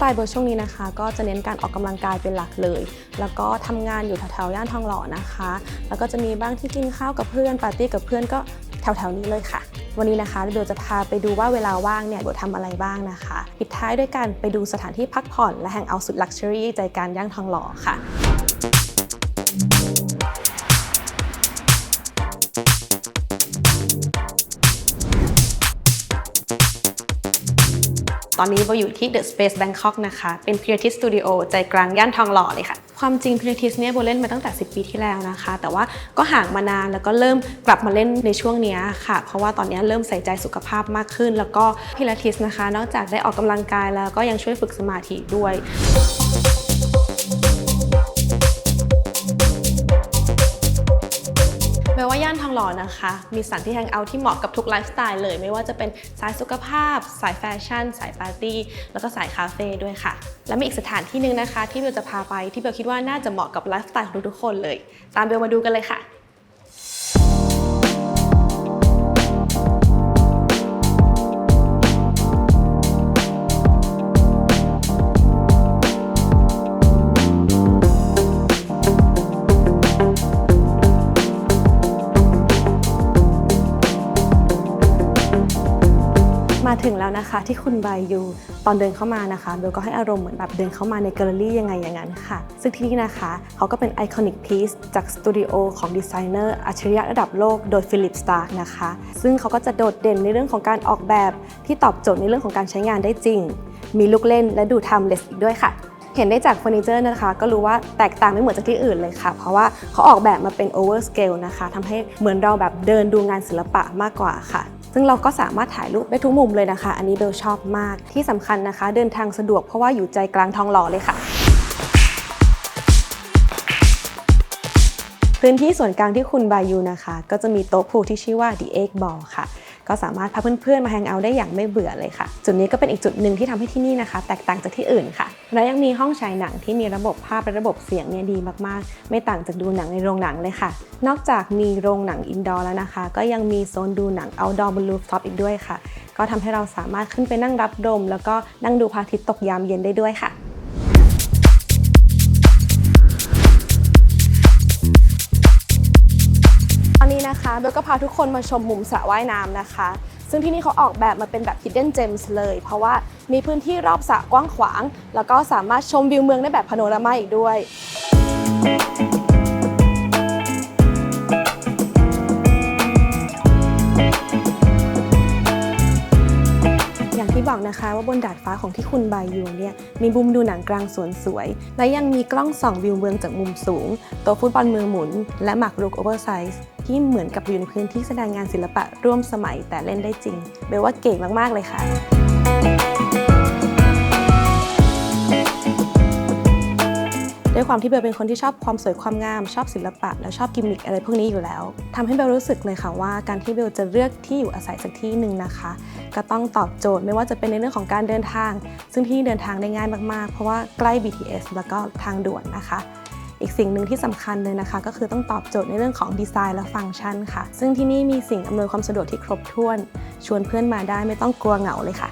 ไตล์เบอร์ช่วงนี้นะคะ ก็จะเน้นการออกกำลังกายเป็นหลักเลย แล้วก็ทำงานอยู่แถวๆย่านทองหล่อนะคะ แล้วก็จะมีบ้างที่กินข้าวกับเพื่อนปาร์ตี้กับเพื่อนก็แถวๆนี้เลยค่ะ วันนี้นะคะเดี๋ยวจะพาไปดูว่าเวลาว่างเนี่ยเดี๋ยวทำอะไรบ้างนะคะ ปิดท้ายด้วยการไปดูสถานที่พักผ่อน และแห่งเอาสุดลักชัวรี่ใจกลางย่างทองหล่อค่ะ ตอนนี้เราอยู่ที่ The Space Bangkok นะคะ เป็น Creative Studio ใจกลางย่านทองหล่อเลยค่ะ ความจริง Creative เนี่ยโบเล่นมาตั้งแต่ 10 ปีที่แล้วนะคะ แต่ว่าก็ห่างมานานแล้วก็เริ่มกลับมาเล่นในช่วงนี้ค่ะ เพราะว่าตอนนี้เริ่มใส่ใจสุขภาพมากขึ้น แล้วก็พิลาทิสนะคะ นอกจากได้ออกกำลังกายแล้วก็ยังช่วยฝึกสมาธิด้วย ว่าย่านทองหล่อนะคะ มีสถานที่แฮงเอาท์ที่เหมาะกับทุกไลฟ์สไตล์เลย ไม่ว่าจะเป็นสายสุขภาพ สายแฟชั่น สายปาร์ตี้ แล้วก็สายคาเฟ่ด้วยค่ะ และมีอีกสถานที่หนึ่งนะคะ ที่เบลจะพาไปที่เบลคิดว่าน่าจะเหมาะกับไลฟ์สไตล์ของทุกๆคนเลย ตามเบลมาดูกันเลยค่ะ มาถึงแล้วนะคะที่คุณบายูตอนเดินเข้ามานะคะเบลก็ให้อารมณ์เหมือนแบบเดินเข้ามาในแกลเลอรี่ยังไงอย่างนั้นค่ะ ซึ่งที่นี่นะคะเขาก็เป็นไอคอนิกพีซจากสตูดิโอของดีไซเนอร์อัจฉริยะระดับโลกโดยฟิลิปสตาร์นะคะ ซึ่งเขาก็จะโดดเด่นในเรื่องของการออกแบบที่ตอบโจทย์ในเรื่องของการใช้งานได้จริง มีลูกเล่นและดูทำเลสอีกด้วยค่ะเห็นได้จากเฟอร์นิเจอร์นะคะ ก็รู้ว่าแตกต่างไม่เหมือนจากที่อื่นเลยค่ะ เพราะว่าเขาออกแบบมาเป็นโอเวอร์สเกลนะคะทำให้เหมือนเราแบบเดินดูงานศิลปะมากกว่าค่ะ ซึ่งเราก็สามารถถ่ายรูปได้ทุกมุมเลยนะคะ อันนี้เบลชอบมาก ที่สำคัญนะคะ เดินทางสะดวกเพราะว่าอยู่ใจกลางทองหล่อเลยค่ะ พื้นที่ส่วนกลางที่คุณบายูนะคะ ก็จะมีโต๊ะพูที่ชื่อว่า The Egg Ball ค่ะ ก็สามารถพาเพื่อนๆมาแฮงเอาท์ได้อย่างไม่เบื่อเลยค่ะ จุดนี้ก็เป็นอีกจุดหนึ่งที่ทำให้ที่นี่นะคะ แตกต่างจากที่อื่นค่ะ และยังมีห้องฉายหนังที่มีระบบภาพและระบบเสียงเนี่ยดีมากๆ ไม่ต่างจากดูหนังในโรงหนังเลยค่ะ นอกจากมีโรงหนังอินดอร์แล้วนะคะ ก็ยังมีโซนดูหนังเอาดอร์บนรูฟท็อปอีกด้วยค่ะ ก็ทำให้เราสามารถขึ้นไปนั่งรับลมแล้วก็นั่งดูพระอาทิตย์ตกยามเย็นได้ด้วยค่ะ นะคะเบลก็พาทุกคนมาชมมุมสระว่ายน้ำนะคะ ซึ่งที่นี่เขาออกแบบมาเป็นแบบ hidden gems เลย เพราะว่ามีพื้นที่รอบสระกว้างขวาง แล้วก็สามารถชมวิวเมืองได้แบบพาโนรามาอีกด้วย นะคะ ว่าบนดาดฟ้าของที่คุณบายยูเนี่ยมีมุมดูหนังกลางสวนสวย และยังมีกล้องส่องวิวเมืองจากมุมสูงโต๊ะฟุตบอลมือหมุน และหมากรุกโอเวอร์ไซส์ที่เหมือนกับอยู่ในพื้นที่แสดงงานศิลปะร่วมสมัยแต่เล่นได้จริงเบลว่าเก่งมากๆเลยค่ะ ความที่เบลเป็นคนที่ชอบความสวยความงาม ชอบศิลปะ และชอบกิมมิคอะไรพวกนี้อยู่แล้วทำให้เบลรู้สึกเลยค่ะว่าการที่เบลจะเลือกที่อยู่อาศัยสักที่หนึ่งนะคะ ก็ต้องตอบโจทย์ไม่ว่าจะเป็นในเรื่องของการเดินทาง ซึ่งที่นี่เดินทางได้ง่ายมากๆ เพราะว่าใกล้ BTS แล้วก็ทางด่วนนะคะอีกสิ่งหนึ่งที่สำคัญเลยนะคะ ก็คือต้องตอบโจทย์ในเรื่องของดีไซน์และฟังก์ชันค่ะ ซึ่งที่นี่มีสิ่งอำนวยความสะดวกที่ครบถ้วน ชวนเพื่อนมาได้ไม่ต้องกลัวเหงาเลยค่ะ